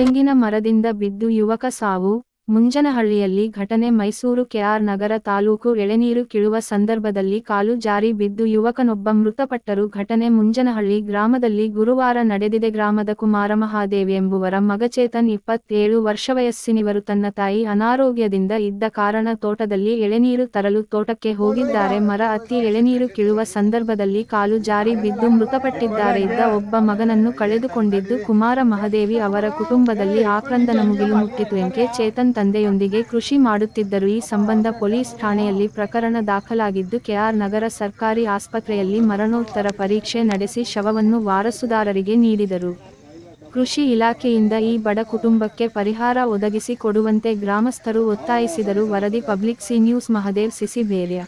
ತೆಂಗಿನ ಮರದಿಂದ ಬಿದ್ದು ಯುವಕ ಸಾವು. ಮುಂಜನಹಳ್ಳಿಯಲ್ಲಿ ಘಟನೆ ಮೈಸೂರು ಕೆಆರ್ ನಗರ ತಾಲೂಕು ಎಳೆನೀರು ಕಿಳುವ ಸಂದರ್ಭದಲ್ಲಿ ಕಾಲು ಜಾರಿ ಬಿದ್ದು ಯುವಕನೊಬ್ಬ ಮೃತಪಟ್ಟರು. ಘಟನೆ ಮುಂಜನಹಳ್ಳಿ ಗ್ರಾಮದಲ್ಲಿ ಗುರುವಾರ ನಡೆದಿದೆ. ಗ್ರಾಮದ ಕುಮಾರ ಮಹಾದೇವ್ ಎಂಬುವರ ಮಗ ಚೇತನ್ ಇಪ್ಪತ್ತೇಳು ವರ್ಷ ವಯಸ್ಸಿನಿವರು ತನ್ನ ತಾಯಿ ಅನಾರೋಗ್ಯದಿಂದ ಇದ್ದ ಕಾರಣ ತೋಟದಲ್ಲಿ ಎಳೆನೀರು ತರಲು ತೋಟಕ್ಕೆ ಹೋಗಿದ್ದಾರೆ. ಮರ ಅತ್ತಿ ಎಳೆನೀರು ಕಿಳುವ ಸಂದರ್ಭದಲ್ಲಿ ಕಾಲು ಜಾರಿ ಬಿದ್ದು ಮೃತಪಟ್ಟಿದ್ದಾರೆ. ಇದ್ದ ಒಬ್ಬ ಮಗನನ್ನು ಕಳೆದುಕೊಂಡಿದ್ದು ಕುಮಾರ ಮಹಾದೇವಿ ಅವರ ಕುಟುಂಬದಲ್ಲಿ ಆಕ್ರಂದನ ಮುಗಿಲು ಮುಟ್ಟಿತು. ಎಂಕೆ ಚೇತನ್ ತಂದೆಯೊಂದಿಗೆ ಕೃಷಿ ಮಾಡುತ್ತಿದ್ದರು. ಈ ಸಂಬಂಧ ಪೊಲೀಸ್ ಠಾಣೆಯಲ್ಲಿ ಪ್ರಕರಣ ದಾಖಲಾಗಿದ್ದು, ಕೆಆರ್ ನಗರ ಸರ್ಕಾರಿ ಆಸ್ಪತ್ರೆಯಲ್ಲಿ ಮರಣೋತ್ತರ ಪರೀಕ್ಷೆ ನಡೆಸಿ ಶವವನ್ನು ವಾರಸುದಾರರಿಗೆ ನೀಡಿದರು. ಕೃಷಿ ಇಲಾಖೆಯಿಂದ ಈ ಬಡ ಕುಟುಂಬಕ್ಕೆ ಪರಿಹಾರ ಒದಗಿಸಿ ಕೊಡುವಂತೆ ಗ್ರಾಮಸ್ಥರು ಒತ್ತಾಯಿಸಿದರು. ವರದಿ ಪಬ್ಲಿಕ್ ಸಿ ನ್ಯೂಸ್, ಮಹದೇವ್ ಸಿಸಿಬೇರ್ಯ